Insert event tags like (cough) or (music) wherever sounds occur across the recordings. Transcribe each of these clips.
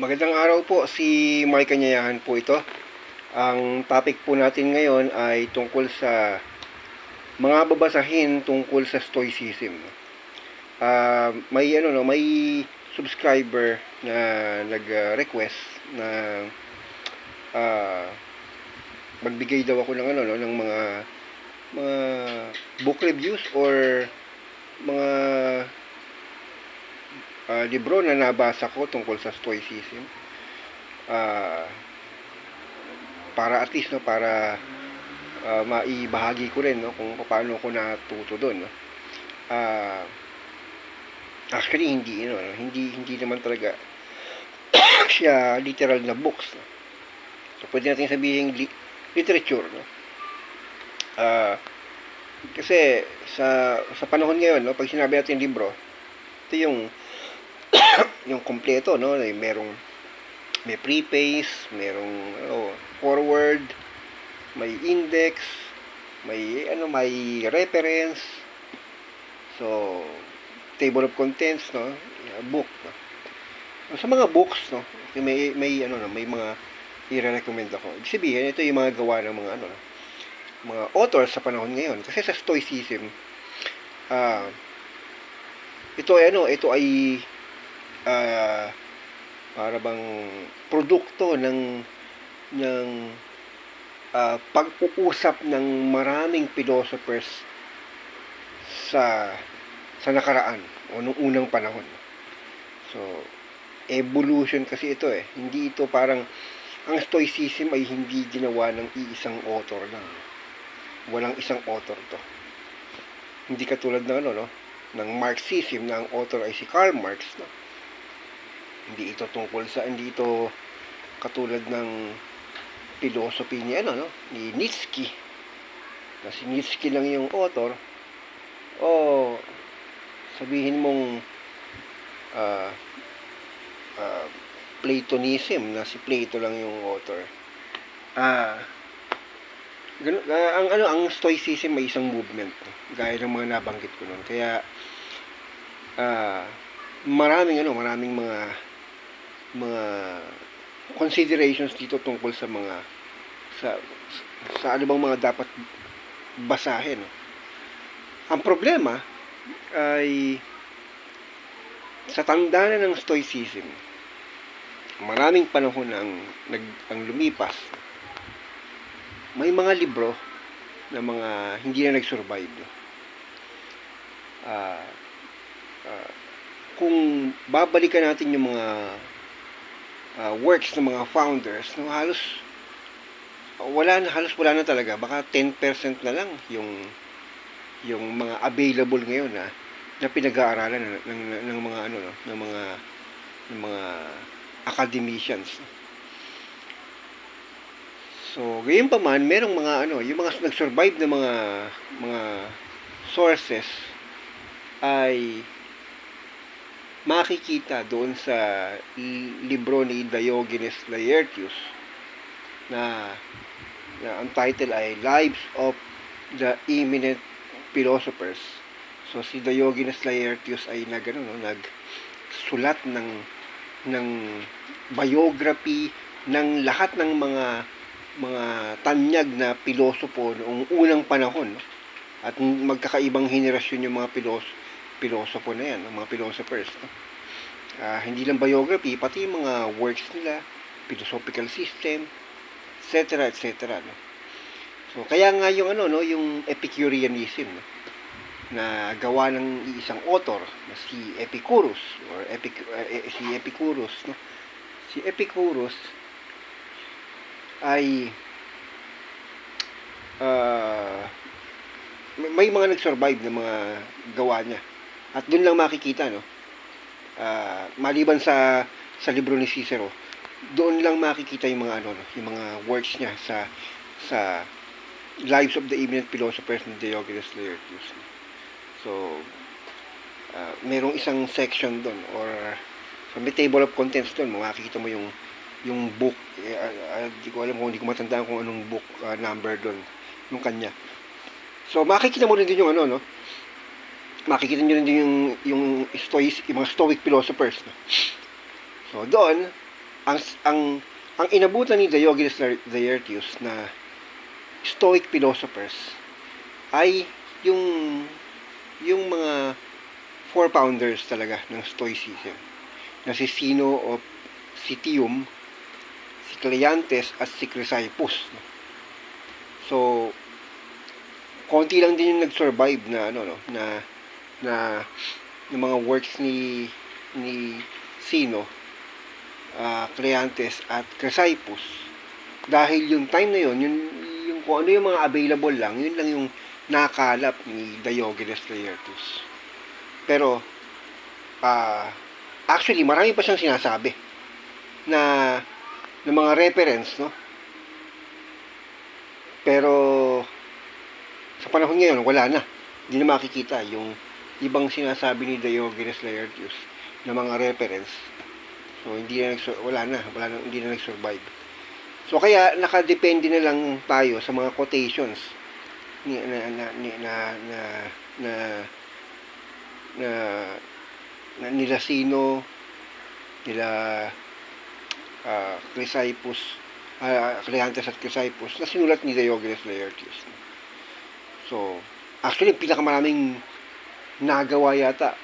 Magandang araw po, si Mark Kanyayahan po ito. Ang topic po natin ngayon ay tungkol sa mga babasahin tungkol sa stoicism. Ah, may ano no, may subscriber na nag-request na ah, magbigay daw ako ng ano no, ng mga mga book reviews or mga ah, libro na nabasa ko tungkol sa stoicism. Ah, para at least no para ah, maibahagi ko rin no kung paano ko natuto doon no. Ah, actually hindi no, no, hindi hindi naman talaga (coughs) siya literal na books no. So pwede natin sabihin li- literature no. Ah, kasi sa sa panahon ngayon no, pag sinabi natin libro, ito yung (coughs) yung kompleto no, may merong may preface, merong ano, forward, may index, may ano, may reference. So, table of contents, no, book, no. Sa mga books, no, may may ano, no, may mga i-recommend ako. Ibig sabihin, ito yung mga gawa ng mga ano, no, mga authors sa panahon ngayon. Kasi sa stoicism, ah, ito ay ano, ito ay ah, para bang produkto ng ng ah, pag-uusap ng maraming philosophers sa sa nakaraan o nung unang panahon. So, evolution kasi ito eh. Hindi ito parang ang stoicism ay hindi ginawa ng iisang author lang. Walang isang author to. Hindi katulad ng ano no, ng Marxism na ang author ay si Karl Marx no. Hindi ito tungkol sa hindi ito katulad ng philosophy ni ano no, ni Nietzsche. Na si Nietzsche lang yung author o sabihin mong ah ah, Platonism na si Plato lang yung author. Ah ganun, ah, ang ano ang stoicism may isang movement gaya ng mga nabanggit ko noon. Kaya ah maraming ano, maraming mga mga considerations dito tungkol sa mga sa sa ano bang mga dapat basahin. Ang problema ay sa tanda na ng stoicism, maraming panahon na ang, nag, ang lumipas, may mga libro na mga hindi na nag-survive. Ah, ah, kung babalikan natin yung mga ah, works ng mga founders, no, halos wala na halos wala na talaga baka 10% na lang yung yung mga available ngayon na na pinag-aaralan ng, ng, ng mga ano no, ng mga ng mga academicians. So, gayon pa man, merong mga ano, yung mga nag-survive na mga mga sources ay makikita doon sa li- libro ni Diogenes Laertius na, na ang title ay Lives of the Eminent Philosophers. So si Diogenes Laertius ay nag ano, no, nagsulat ng ng biography ng lahat ng mga mga tanyag na pilosopo noong unang panahon. At magkakaibang henerasyon yung mga pilos pilosopo na yan, ang mga philosophers. No? Ah, hindi lang biography, pati yung mga works nila, philosophical system, etc. etc. No? So, kaya nga yung ano, no, yung Epicureanism, no? na gawa ng isang author na si Epicurus or Epic, eh, si Epicurus no si Epicurus ay ah, may- mga nag-survive na mga gawa niya at doon lang makikita no Ah, maliban sa sa libro ni Cicero doon lang makikita yung mga ano no, yung mga works niya sa sa Lives of the Eminent Philosophers ni Diogenes Laertius. So, ah, merong isang section doon or sa may table of contents doon, makikita mo yung yung book, eh, ah, di ko alam kung hindi ko matandaan kung anong book ah, number doon, yung kanya. So, makikita mo rin din yung ano, no? Makikita nyo rin din yung, yung stoic, yung mga stoic philosophers, no? So, doon, ang ang ang inabutan ni Diogenes Laertius na Stoic philosophers ay yung yung mga four founders talaga ng Stoicism na si Sino o Citium, si Cleantes at si Chrysippus. no? So, konti lang din yung nag-survive na ano no na na ng mga works ni ni Sino, ah, Cleantes at Chrysippus. Dahil yung time na yun, yung, yung kung ano yung mga available lang, yun lang yung nakalap ni Diogenes Laertius. Pero, ah, actually, marami pa siyang sinasabi na ng mga reference, no? Pero, sa panahon ngayon, wala na. Hindi na makikita yung ibang sinasabi ni Diogenes Laertius na mga reference. So, hindi na nagsu- wala na, wala na, hindi na nag-survive. So, kaya nakadepende na lang tayo sa mga quotations ni na na ni, na na na na, na nila Sino nila uh, Chrysippus uh, Cleantes at Chrysippus na sinulat ni Diogenes Laertius. So, actually, pinakamaraming nagawa yata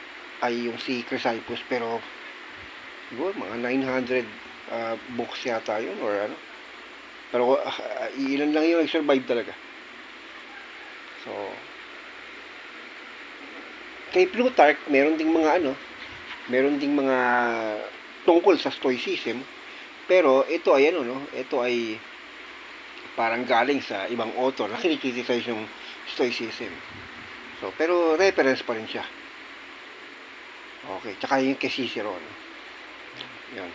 ay yung si Chrysippus pero siguro mga 900 uh, books yata yun or ano. Pero uh, ilan lang yung nag-survive talaga. So, kay Plutarch, meron ding mga ano, meron ding mga tungkol sa Stoicism, pero ito ay ano, no? Ito ay parang galing sa ibang author na kinikriticize yung Stoicism. So, pero reference pa rin siya. Okay, tsaka yung kay Cicero, no? Yan.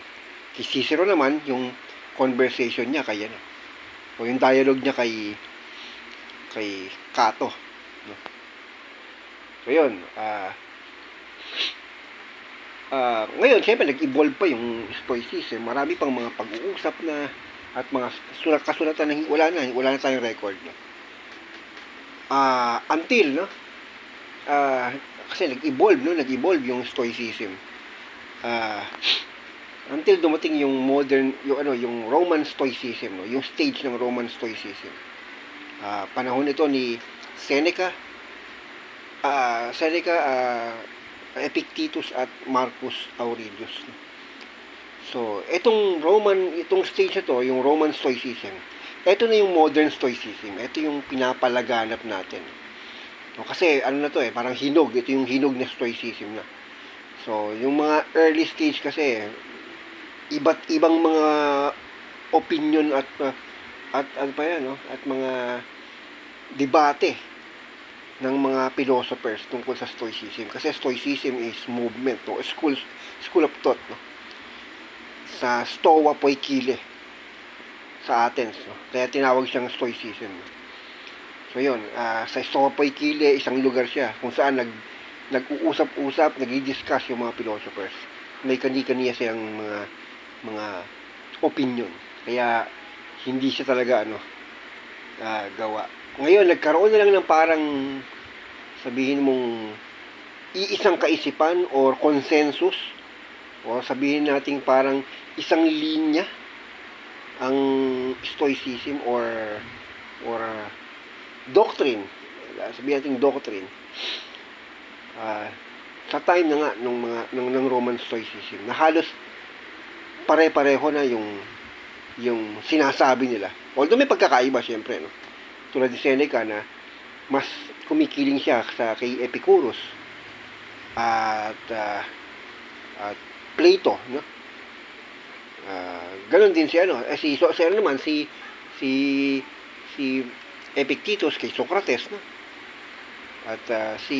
Kay Cicero naman, yung conversation niya kay ano, o yung dialogue niya kay kay Cato. No? So, yun. Ah, ah, ngayon, siyempre, nag-evolve pa yung Stoicism. Marami pang mga pag-uusap na at mga sulat kasulatan na wala na, wala na tayong record. No? Ah, until, no? Ah, kasi nag-evolve, no? Nag-evolve yung Stoicism. Ah, until dumating yung modern, yung ano, yung Roman Stoicism, no? Yung stage ng Roman Stoicism. Ah, panahon ito ni Seneca, ah, Seneca, ah, Epictetus at Marcus Aurelius. So, itong Roman, itong stage na to, yung Roman Stoicism, ito na yung modern Stoicism. Ito yung pinapalaganap natin. No, kasi ano na to eh, parang hinog. Ito yung hinog na Stoicism na. So, yung mga early stage kasi, iba't ibang mga opinion at uh, at ano pa yan, no? At mga debate ng mga philosophers tungkol sa Stoicism. Kasi Stoicism is movement, no? School, school of thought, no? Sa Stoa Poikile sa Athens, no? Kaya tinawag siyang Stoicism. No? So, yun, ah, sa Stoa Poikile, isang lugar siya kung saan nag nag-uusap-usap, nag-discuss yung mga philosophers. May kani-kaniya silang mga mga opinion. Kaya hindi siya talaga ano ah, gawa. Ngayon nagkaroon na lang ng parang sabihin mong iisang kaisipan or consensus o sabihin nating parang isang linya ang stoicism or or ah, doctrine sabihin nating doctrine ah, sa time na nga nung mga ng, ng Roman Stoicism na halos pare-pareho na yung yung sinasabi nila. Although may pagkakaiba syempre, no. Tulad ni Seneca na mas kumikiling siya sa kay Epicurus at ah, at Plato, no. Ah, ganun din si ano, eh, si so, si ano naman si si si Epictetus kay Socrates, no. At ah, si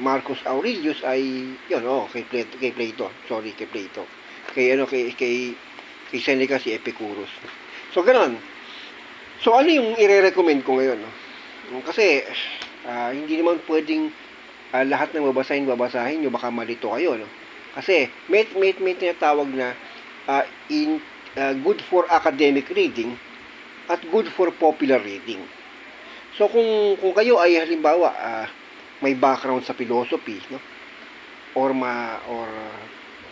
Marcus Aurelius ay yun oh, kay Plato, kay Plato. Sorry, kay Plato. Kay ano kay kay kay Seneca si Epicurus. So ganoon. So ano yung ire-recommend ko ngayon, no? Kasi ah, hindi naman pwedeng ah, lahat ng babasahin babasahin nyo baka malito kayo, no? Kasi may may may tinatawag na ah, in ah, good for academic reading at good for popular reading. So kung kung kayo ay halimbawa ah, may background sa philosophy, no? Or ma or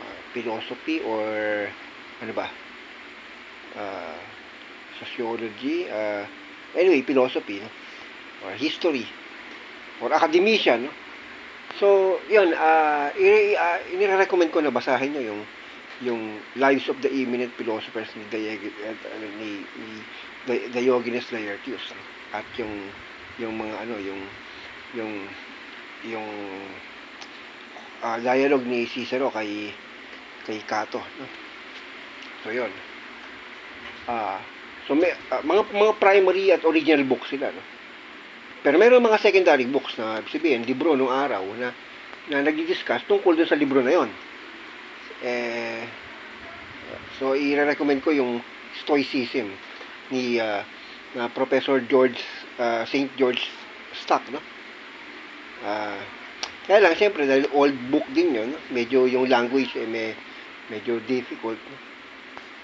ah, philosophy or ano ba? uh, sociology, uh, anyway, philosophy, no? or history, or academician, no? So, yun, uh, i- uh, inirecommend ko na basahin nyo yung yung Lives of the Eminent Philosophers ni, Dieg- at, ano, ni, ni Di- Diogenes Laertius at yung yung mga ano yung yung yung ah, dialogue ni Cicero kay kay Cato no? so yun. Ah so may, ah, mga mga primary at original books sila no? Pero meron mga secondary books na sabihin libro nung araw na na nagdi-discuss tungkol dun sa libro na yon eh so i-recommend ko yung Stoicism ni ah, na Professor George ah, St. George Stock no Ah, kaya lang siyempre dahil old book din yun no? medyo yung language eh, may, medyo difficult no?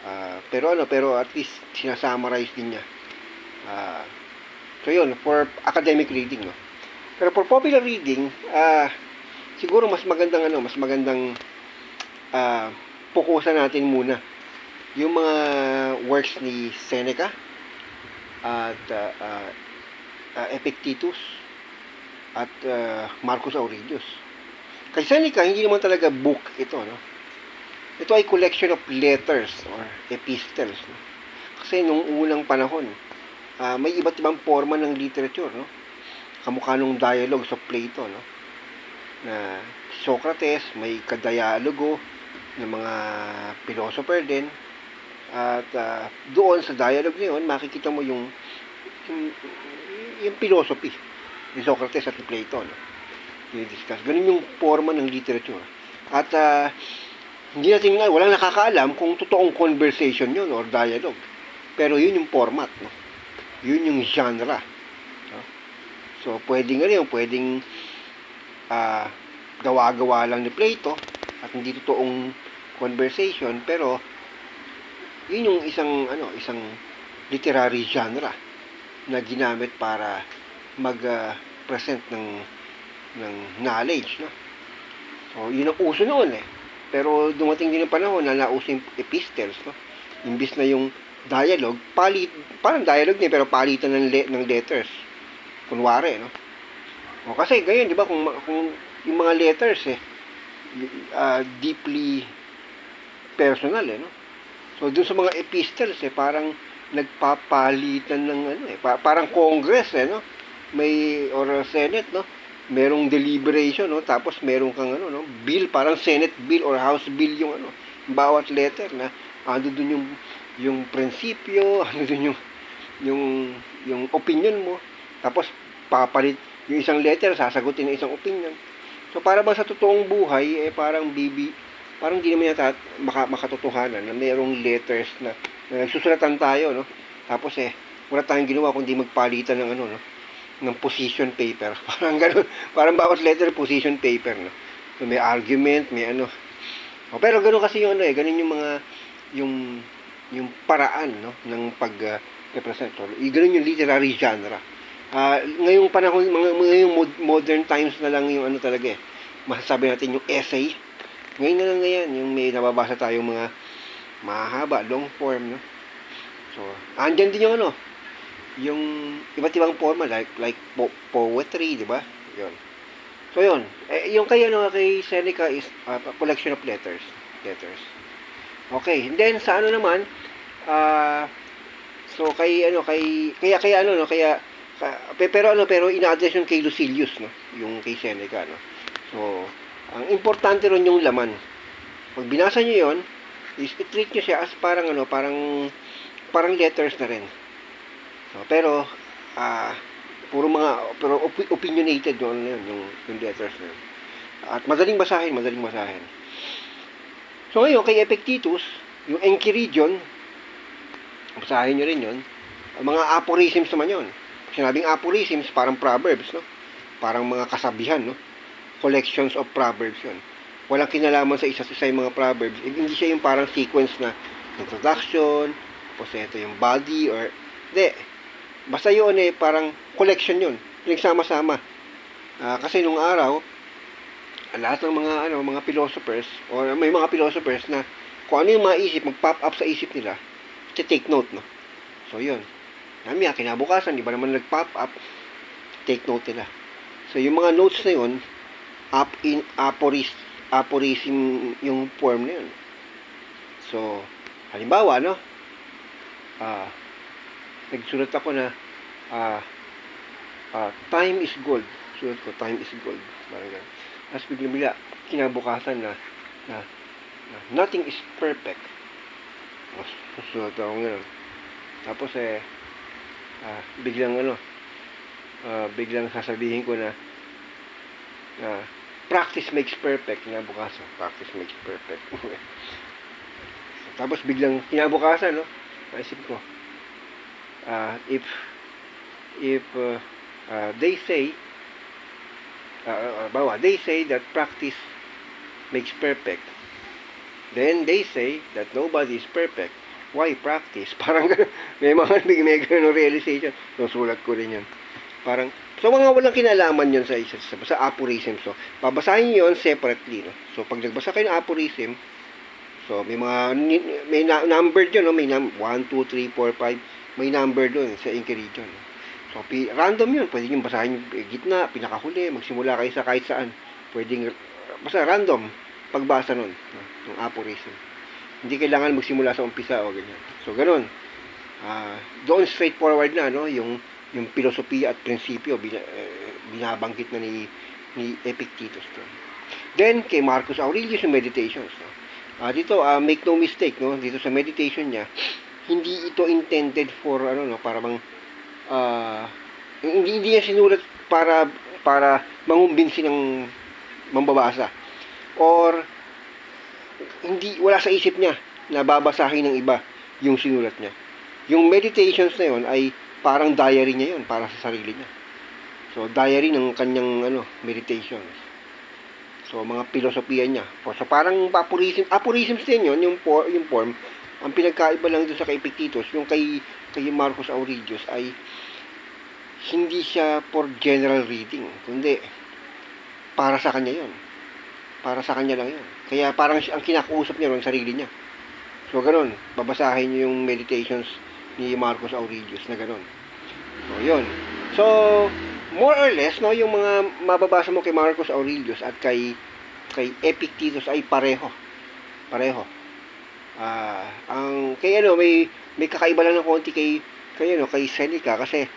Ah, pero ano pero at least sinasummarize din niya Ah, so yun for academic reading no pero for popular reading ah siguro mas magandang ano mas magandang ah pukusan natin muna yung mga works ni Seneca at ah, ah, ah, Epictetus at ah, Marcus Aurelius. Kay Seneca, hindi naman talaga book ito, no? Ito ay collection of letters or epistles, no? Kasi nung unang panahon, ah, may iba't ibang forma ng literature, no? Kamukha nung dialogue sa Plato, no? Na Socrates, may kadayalogo ng mga philosopher din. At ah, doon sa dialogue na yun, makikita mo yung yung, yung philosophy ni Socrates at ni Plato. No? Dinidiscuss. Ganun yung forma ng literature. At ah, hindi natin nga, walang nakakaalam kung totoong conversation yun or dialogue. Pero yun yung format. No? Yun yung genre. No? So, pwedeng ano yun, pwedeng ah, gawa-gawa lang ni Plato at hindi totoong conversation pero yun yung isang ano isang literary genre na ginamit para mag-present ng ng knowledge no? So yun ang uso noon eh. Pero dumating din ang panahon na nauso yung epistles no? Imbis na yung dialogue palit parang dialogue din pero palitan ng le- ng letters. Kunwari no? O kasi ganyan di ba kung kung yung mga letters eh ah, deeply personal eh no so dun sa mga epistles eh parang nagpapalitan ng ano eh pa- parang congress eh no? May or senate no? Merong deliberation no? Tapos meron kang ano no? Bill parang senate bill or house bill yung ano bawat letter na ando dun yung yung prinsipyo (laughs) ano dun yung yung yung opinion mo. Tapos papalit yung isang letter sasagutin ng isang opinion. So para ba sa totoong buhay eh parang bibi parang di naman yata maka, makatotohanan na mayroong letters na, na nagsusulatan tayo no? Tapos eh wala tayong ginawa kundi magpalitan ng ano no? Ng position paper. (laughs) Parang ganun. Parang bawat letter position paper no? So may argument may ano. O, pero ganun kasi yung ano eh ganun yung mga yung yung paraan no? Ng pag uh, represent. Or y- ganun yung literary genre. Ah, ngayong panahon mga ngayong mod- modern times na lang yung ano talaga eh. Masasabi natin yung essay ngayon na lang ngayon, yung may nababasa tayong mga mahaba, long form, no? So, andyan din yung ano, yung iba't ibang forma, like, like po- poetry, di ba? Yun. So, yun. Eh, yung kay, ano, kay Seneca is uh, a collection of letters. Letters. Okay. And then, sa ano naman, ah, so, kay, ano, kay, kaya, kaya, ano, no, kaya, ka- pe- pero, ano, pero ina-address yun kay Lucilius, no? Yung kay Seneca, no? So, ang importante ron yung laman. Pag binasa nyo yon, is i-treat nyo siya as parang ano, parang parang letters na rin. So, pero ah puro mga pero opi- opinionated ano yun, yung, yung letters na yun. At madaling basahin, madaling basahin. So ngayon, kay Epictetus, yung Enchiridion, basahin nyo rin yun, mga aphorisms naman yun. Sinabing aphorisms, parang proverbs, no? Parang mga kasabihan, no? Collections of proverbs yun. Walang kinalaman sa isa't isa yung mga proverbs. Eh, Hindi siya yung parang sequence na introduction, tapos ito yung body, or... Hindi. Basta yun eh, parang collection yun. Pinagsama-sama. Ah, kasi nung araw, ang lahat ng mga ano mga philosophers or may mga philosophers na kung ano yung maisip mag-pop up sa isip nila take note, no? So, yun. Nami, kinabukasan, iba naman nag-pop up, take note nila. So, yung mga notes na yun, up in aporis, aphorism yung form na yun. So, halimbawa, no? Ah, nagsulat ako na, ah, ah, time is gold. Sulat ko, time is gold. Parang ganun. Tapos biglang bigla, kinabukasan na, na, na nothing is perfect. Tapos, sulat ako ngayon. Tapos eh, ah, biglang ano, ah, biglang sasabihin ko na, na practice makes perfect. Kinabukasan, practice makes perfect. (laughs) Tapos biglang kinabukasan, no? Naisip ko, ah, if, if uh, uh, they say, uh, uh, bawa, they say that practice makes perfect, then they say that nobody is perfect. Why practice? (laughs) Parang. May mga may, may ganun realization. Nusulat ko rin yun. Parang, so mga walang kinalaman yun sa isa sa, sa aphorism. So, babasahin nyo yun separately. No? So, pag nagbasa kayo ng aphorism, so may mga, may na, number yun, no? may num 1, 2, 3, 4, 5, may number doon sa Inky No? So, pi, random yun. Pwede nyo basahin yung gitna, pinakahuli, magsimula kayo sa kahit saan. Pwedeng, basta random, pagbasa nun, no? ng aphorism. Hindi kailangan magsimula sa umpisa o ganyan. So, ganun. Ah, doon straightforward na, no? Yung, yung filosofiya at prinsipyo eh, binabanggit na ni, ni Epictetus. No? Then, kay Marcus Aurelius yung meditations. No? Ah, dito, ah, make no mistake, no? Dito sa meditation niya, hindi ito intended for, ano, no? Para bang, ah, hindi, hindi niya sinulat para, para mangumbinsi ng mambabasa. Or, hindi wala sa isip niya na babasahin ng iba yung sinulat niya. Yung meditations na yon ay parang diary niya yon para sa sarili niya. So diary ng kanyang ano meditations. So mga filosofiya niya. So parang aphorism, aphorisms din yon yung for, yung form. Ang pinagkaiba lang doon sa kay Epictetus, yung kay kay Marcus Aurelius ay hindi siya for general reading, kundi para sa kanya yon para sa kanya lang yun. Kaya parang ang kinakausap niya yung sarili niya. So, ganun. Babasahin niyo yung meditations ni Marcus Aurelius na ganun. So, yun. So, more or less, no, yung mga mababasa mo kay Marcus Aurelius at kay kay Epictetus ay pareho. Pareho. Ah, ang kay ano may may kakaiba lang ng konti kay kay ano kay Seneca kasi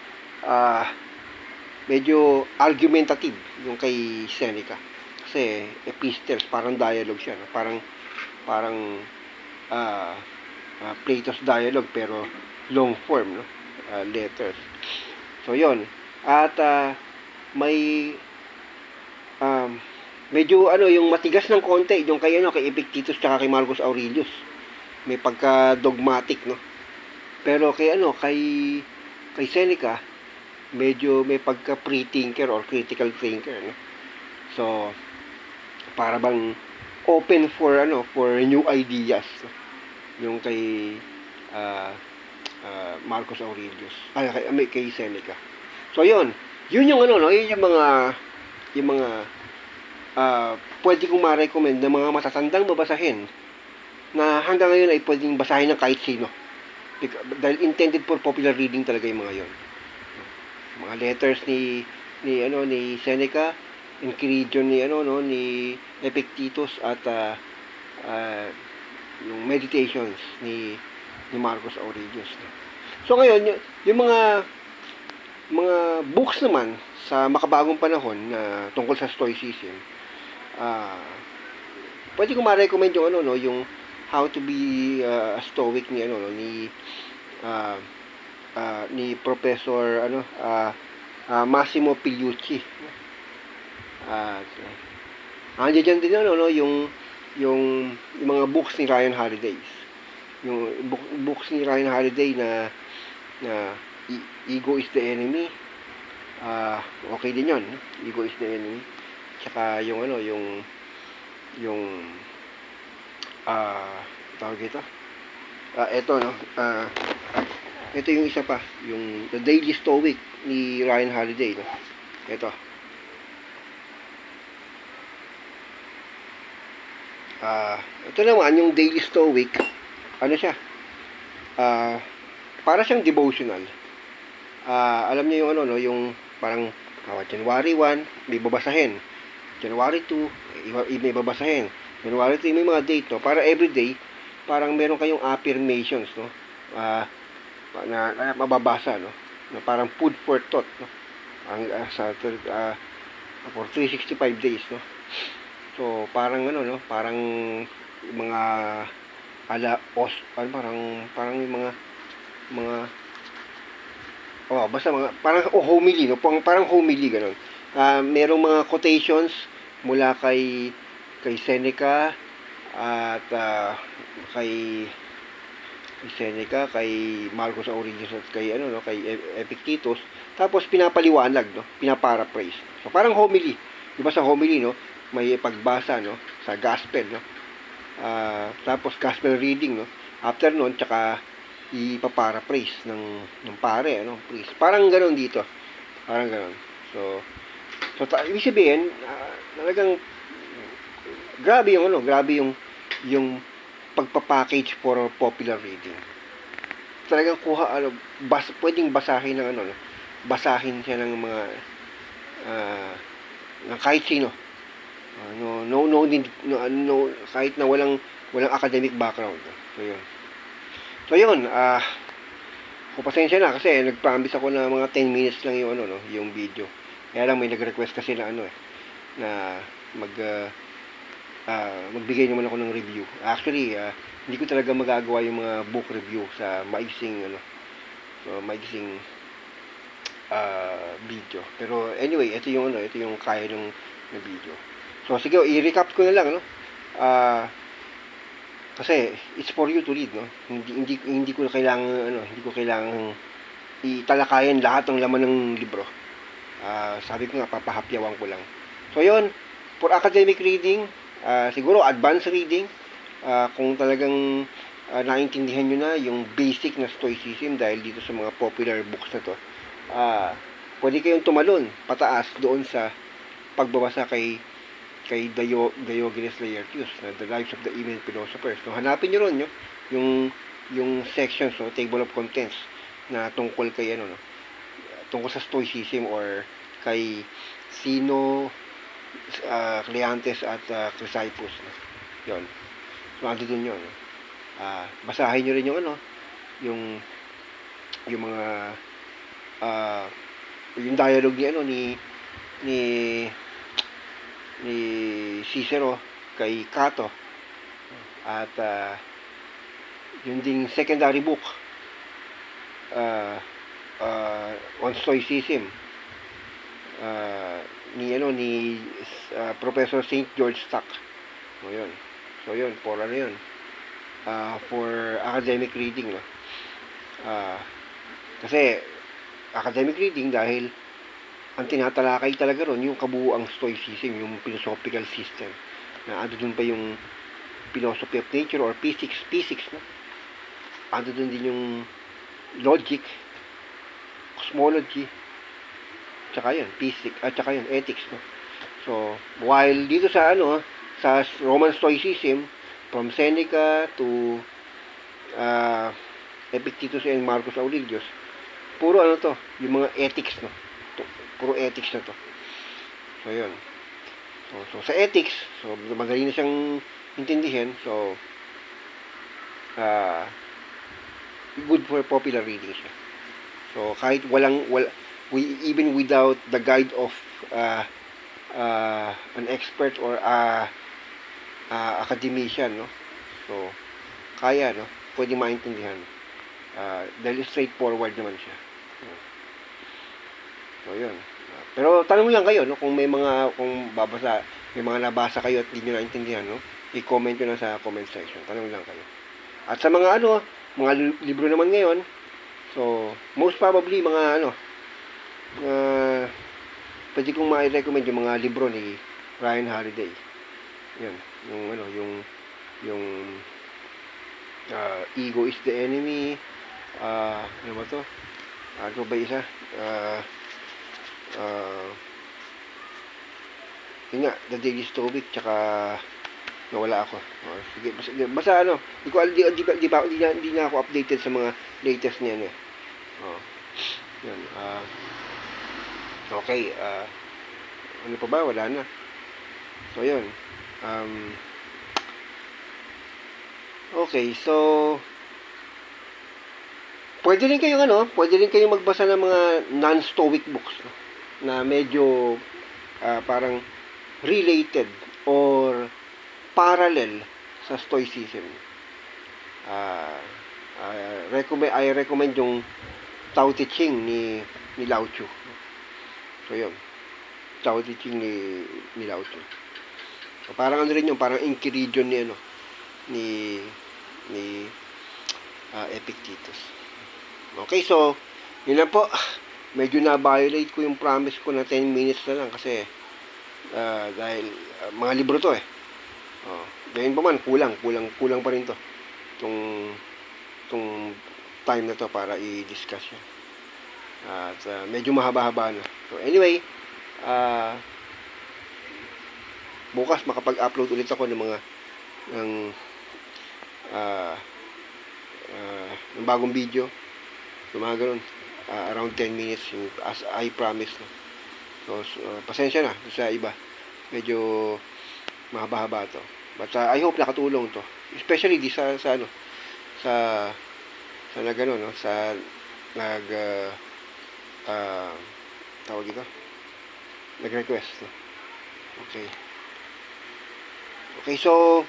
ah medyo argumentative yung kay Seneca kasi epistles parang dialogue siya no? parang parang ah ah, Plato's dialogue pero long form no? Ah, letters so yon at ah, may um, medyo ano yung matigas ng konti yung kay ano kay Epictetus tsaka kay Marcus Aurelius. May pagka dogmatic no? Pero kay ano kay kay Seneca medyo may pagka pre-thinker or critical thinker no? So para bang open for ano for new ideas yung kay ah ah, Marcus Aurelius. Ay kay, may kay Seneca. So yun. Yun yung ano no? Yun yung mga yung mga ah pwede kong ma-recommend na mga matatandang babasahin na hanggang ngayon ay pwedeng basahin ng kahit sino. Bec- dahil intended for popular reading talaga yung mga yon mga letters ni ni ano ni Seneca Enchiridion ni ano no? Ni Epictetus at ah, ah, yung meditations ni ni Marcus Aurelius. no. So ngayon yung, mga mga books naman sa makabagong panahon na tungkol sa stoicism ah pwede ko ma-recommend yung ano no yung how to be ah, a stoic ni ano no ni ah, ah, ni Professor ano ah, ah, Massimo Pigliucci at uh, andiyan din ano, no, yung, yung, yung mga books ni Ryan Holiday. Yung book, books ni Ryan Holiday na, na Ego is the Enemy. Ah, okay din yon Ego is the Enemy. Tsaka yung ano, yung, yung, ah, tawag ito. Ah, eto, no, ah, ito yung isa pa, yung The Daily Stoic ni Ryan Holiday, no. Ito. Ah, ito naman yung Daily Stoic. Ano siya? ah, para siyang devotional. Ah, alam niyo yung ano, no, yung parang ah, January 1, may babasahin. January 2, iba, may babasahin. January 3, may mga date, no? Para everyday, parang meron kayong affirmations, no? Ah, na, na mababasa, no? Na parang food for thought, no? Ang, ah, sa, ah, for 365 days, no? So, parang ano, no? Parang mga ala os ano parang parang yung mga mga oh basta mga parang oh, homily no parang, parang homily ganun Ah, merong mga quotations mula kay kay Seneca at ah, kay kay Seneca, kay Marcus Aurelius at kay ano no, kay E- Epictetus. Tapos pinapaliwanag no, pinaparaphrase. So parang homily. 'Di ba sa homily no, may pagbasa no sa gospel no. Ah, tapos gospel reading no. After noon tsaka ipaparaphrase ng ng pare ano, priest. Parang ganoon dito. Parang ganoon. So so ta- ibig sabihin, ah, talagang grabe yung ano, grabe yung yung pagpapackage for popular reading. Talagang kuha ano, bas, pwedeng basahin ng ano, no? basahin siya ng mga ah, ng kahit sino. Ah, no, no, no, no, no, kahit na walang walang academic background. So yun. So yun, ah kung pasensya na kasi nag-promise ako na mga 10 minutes lang yung ano no, yung video. Kaya lang may nag-request kasi na ano eh na mag ah, ah, magbigay naman ako ng review. Actually, ah, hindi ko talaga magagawa yung mga book review sa maiksing ano. So, maiksing ah, video. Pero anyway, ito yung ano, ito yung kaya ng na video. So sige, i-recap ko na lang ano. Ah kasi it's for you to read, no. Hindi hindi hindi ko kailangan ano, hindi ko kailangan italakayan lahat ng laman ng libro. Ah, sabi ko nga papahapyawan ko lang. So 'yon, for academic reading, ah, siguro advanced reading, ah, kung talagang ah, naintindihan nyo na yung basic na stoicism dahil dito sa mga popular books na to, ah, pwede kayong tumalon pataas doon sa pagbabasa kay kay Dio, Diogenes Laertius na The Lives of the Eminent Philosophers. So, hanapin nyo ron, yo, yung, yung sections, no, table of contents na tungkol kay ano, no, tungkol sa stoicism or kay Sino, uh, Cleantes at uh, Chrysippus. No? Yun. So, ando dun yun. No? Ah, basahin nyo rin yung ano, yung yung mga ah yung dialogue ni ano ni ni ni Cicero kay Cato at ah, yung ding secondary book uh, uh, on stoicism ah, ni ano ni ah, Professor St. George Stack so yun so yun for ano yun ah, for academic reading no? Ah, kasi academic reading dahil ang tinatalakay talaga ron yung kabuuang stoicism, yung philosophical system. Na ando dun pa yung philosophy of nature or physics, physics, no? Ando dun din yung logic, cosmology, tsaka yun, physics, at tsaka yun, ethics, no? So, while dito sa ano, sa Roman Stoicism, from Seneca to uh, Epictetus and Marcus Aurelius, puro ano to, yung mga ethics, no? Puro ethics na to. So, yun. So, so sa ethics, so, madali na siyang intindihin. So, ah, good for popular reading siya. So, kahit walang, wal, we, even without the guide of uh, uh, an expert or a uh, academician, no? So, kaya, no? Pwede maintindihan. Uh, dahil straightforward naman siya. So, yun. Uh, pero tanong lang kayo, no? Kung may mga, kung babasa, may mga nabasa kayo at hindi nyo naintindihan, no? I-comment nyo lang sa comment section. Tanong lang kayo. At sa mga ano, mga li- libro naman ngayon, so, most probably, mga ano, mga, pwede kong ma-recommend yung mga libro ni Ryan Holiday. Yan, yung ano, yung, yung, uh, Ego is the Enemy, ah, ano ba to? Ano ba isa? Ah, ah, yun nga, The Daily Stoic, tsaka, nawala ako. Oh, sige, basta, basta ano, di ko di, di, di, ba, di, na, di na ako updated sa mga latest niyan eh. Oh. Yan. ah okay, ah ano pa ba? Wala na. So, yun. Um, okay, so pwede rin kayong ano, pwede rin kayong magbasa ng mga non-stoic books no? Na medyo ah, parang related or parallel sa stoicism. Ah, ah, recommend I recommend yung Tao Te Ching ni ni Lao Tzu. So yun. Tao Te Ching ni ni Lao Tzu. So, parang ano rin yung parang Enchiridion ni ano ni ni ah, Epictetus. Okay, so yun lang po. Medyo na-violate ko yung promise ko na 10 minutes na lang kasi ah, dahil ah, mga libro to eh. Oh, ganyan pa man, kulang, kulang, kulang pa rin to. Itong, itong time na to para i-discuss yan. At ah, medyo mahaba-haba na. So anyway, ah bukas makapag-upload ulit ako ng mga ng ah ah, ng bagong video. So mga ganun, ah, around 10 minutes yung, as I promised. No? So, ah, pasensya na sa iba. Medyo mahaba-haba to. But ah, I hope nakatulong to. Especially di sa, sa ano, sa sa nag ano, no, sa nag ah, ah, tawag ito nag-request no? okay okay so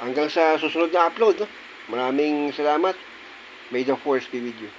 hanggang sa susunod na upload no? maraming salamat may the force be with you